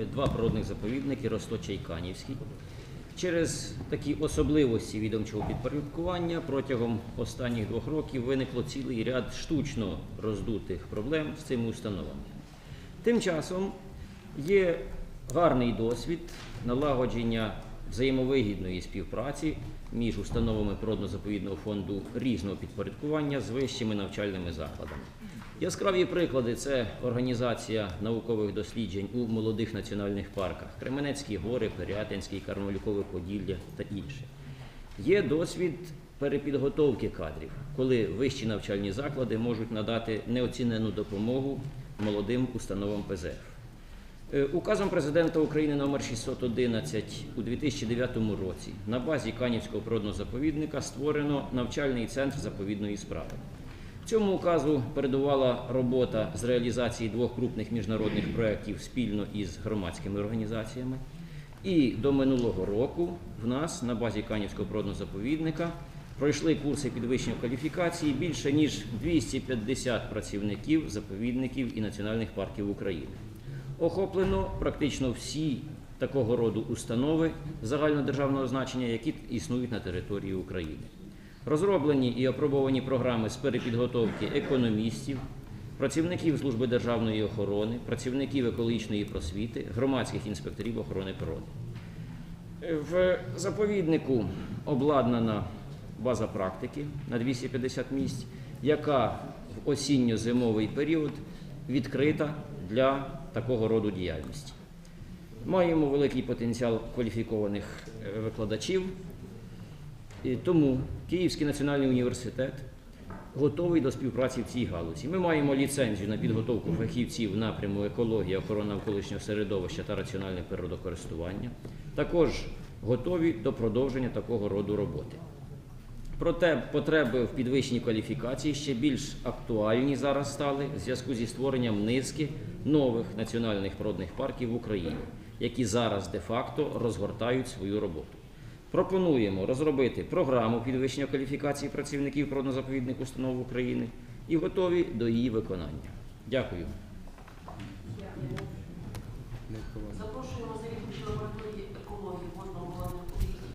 е, два природних заповідники Росточайканівський. Через такі особливості відомчого підпорядкування протягом останніх двох років виникло цілий ряд штучно роздутих проблем з цими установами. Тим часом є гарний досвід налагодження взаємовигідної співпраці між установами природно-заповідного фонду різного підпорядкування з вищими навчальними закладами. Яскраві приклади це організація наукових досліджень у молодих національних парках Кременецькі гори, Пирятинський, Кармелюкове Поділля та інше. Є досвід перепідготовки кадрів, коли вищі навчальні заклади можуть надати неоцінену допомогу молодим установам ПЗФ. Е, Указом президента України номер 611 у 2009 році на базі Канівського природного заповідника створено навчальний центр заповідної справи. Цьому указу передувала робота з реалізації двох крупних міжнародних проєктів спільно із громадськими організаціями. І до минулого року в нас на базі Канівського природного заповідника пройшли курси підвищення кваліфікації більше ніж 250 працівників заповідників і національних парків України. Охоплено практично всі такого роду установи загальнодержавного значення, які існують на території України. Розроблені і апробовані програми з перепідготовки економістів, працівників служби державної охорони, працівників екологічної просвіти, громадських інспекторів охорони природи. В заповіднику обладнана база практики на 250 місць, яка в осінньо-зимовий період відкрита для такого роду діяльності. Маємо великий потенціал кваліфікованих е, викладачів, і тому Київський національний університет готовий до співпраці в цій галузі. Ми маємо ліцензію на підготовку фахівців напряму екологія, охорона навколишнього середовища та раціональне природокористування. Також готові до продовження такого роду роботи. Проте потреби в підвищенні кваліфікації ще більш актуальні зараз стали в зв'язку зі створенням низки нових національних природних парків в Україні, які зараз де-факто розгортають свою роботу. Пропонуємо розробити програму підвищення кваліфікації працівників природно-заповідних установ України і готові до її виконання. Дякую. Запрошуємо лабораторії екології фонду